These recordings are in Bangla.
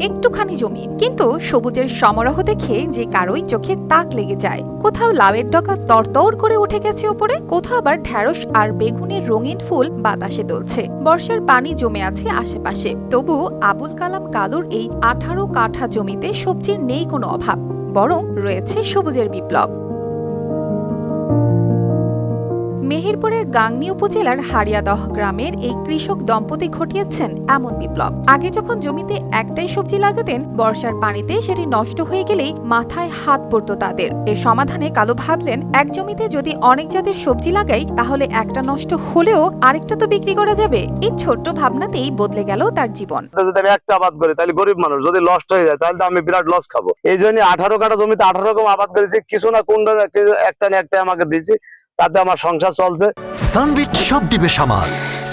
একটুখানি জমি। কিন্তু সবুজের সমারোহ দেখে যে কারোই চোখে তাক লেগে যায়। কোথাও লাউয়ের ডগা তরতর করে উঠে গেছে ওপরে, কোথাও আবার ঢ্যাঁড়স আর বেগুনের রঙিন ফুল বাতাসে দুলছে। বর্ষার পানি জমে আছে আশেপাশে। তবু আবুল কালাম কালুর এই আঠারো কাঠা জমিতে সবজির নেই কোনো অভাব, বরং রয়েছে সবুজের বিপ্লব। মেহেরপুরের গাংনী উপজেলার হারিয়াদহ গ্রামের এই কৃষক দম্পতি ঘটিয়েছেন এমন বিপ্লব। আগে যখন জমিতে একটাই সবজি লাগাতেন, বর্ষার পানিতে সেটি নষ্ট হয়ে গেলেই মাথায় হাত পড়তো তাদের। এর সমাধানে কালো ভাবলেন, এক জমিতে যদি অনেক জাতের সবজি লাগাই, তাহলে একটা নষ্ট হলেও আরেকটা তো বিক্রি করা যাবে। এই ছোট্ট ভাবনাতেই বদলে গেল তার জীবন। যদি আমি একটা আবাদ করি, তাহলে গরিব মানুষ যদি লস্ট হয়ে যায়, তাহলে তো আমি বিরাট লস খাব। এই জন্য আঠারো কাটা জমিতে আঠারো রকম আবাদ করেছি, কিছু না কোন একটা না একটা আমাকে দিয়েছি। তাতে আমার সংসার চলছে। সানবিট সব দিবে সামাল।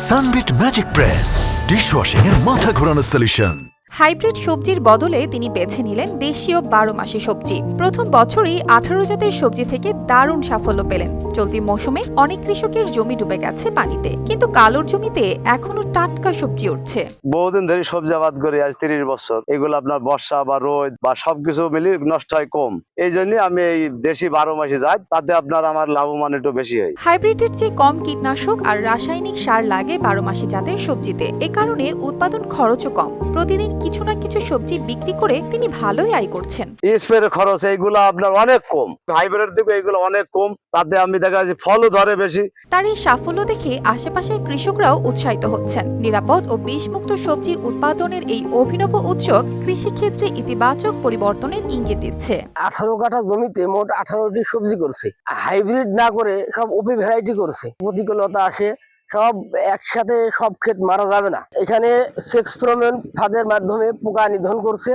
সানবিট ম্যাজিক প্রেস ডিশওয়াশিং এর মাথা ঘোরানো সলিউশন হাইব্রিড সবজির বদলে তিনি বেছে নিলেন দেশীয় বারো মাসি সবজি। প্রথম বছরই আঠারো জাতের সবজি থেকে দারুণ সাফল্য পেলেন। চলতি মৌসুমে অনেক কৃষকের জমি ডুবে গেছে পানিতে। কিন্তু কালোর জমিতে এখনও টাটকা সবজি উঠছে। বহুদিন ধরে সবজি আবাদ করি আজ তিরিশ বছর। এগুলো আপনার বর্ষা বা রোদ বা সবকিছু মিলি নষ্ট হয় কম। এই জন্য আমি এই দেশি বারো মাসে যাই তাতে আপনার আমার লাভবান একটু বেশি হয়। হাইব্রিডের চেয়ে কম কীটনাশক আর রাসায়নিক সার লাগে বারো মাসে জাতের সবজিতে। এ কারণে উৎপাদন খরচও কম। প্রতিদিন কিছু না কিছু সবজি বিক্রি করে তিনি ভালোই আয় করছেন। স্প্রে খরচ এইগুলো আপনার অনেক কম। হাইব্রিড থেকে এগুলো অনেক কম। তাতে আমি দেখা যাচ্ছে ফলও ধরে বেশি। তার এই সাফল্য দেখে আশেপাশের কৃষকরাও উৎসাহিত হচ্ছেন। নিরাপদ ও বিষমুক্ত সবজি উৎপাদনের এই অভিনব উদ্যোগ কৃষিক্ষেত্রে ইতিবাচক পরিবর্তনের ইঙ্গিত দিচ্ছে। আঠারো কাঠা জমিতে মোট আঠারোটি সবজি করছে। হাইব্রিড না করে সব ওপি ভ্যারাইটি করছে। প্রতিকূলতা আসে সব একসাথে সব ক্ষেত মারা যাবে না। এখানে সেক্স ফ্রোমেন ফাঁদের মাধ্যমে পোকা নিধন করছে।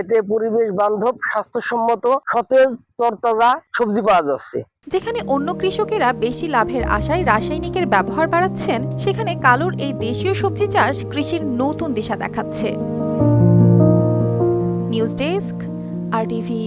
এতে পরিবেশ বান্ধব, স্বাস্থ্যসম্মত, সতেজ, তরতাজা সবজি পাওয়া যাচ্ছে। যেখানে অন্য কৃষকেরা বেশি লাভের আশায় রাসায়নিকের ব্যবহার বাড়াচ্ছেন, সেখানে কালোর এই দেশীয় সবজি চাষ কৃষির নতুন দিশা দেখাচ্ছে। নিউজ ডেস্ক, আর টিভি